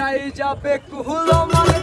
যাই যাবে কুহুলো মানে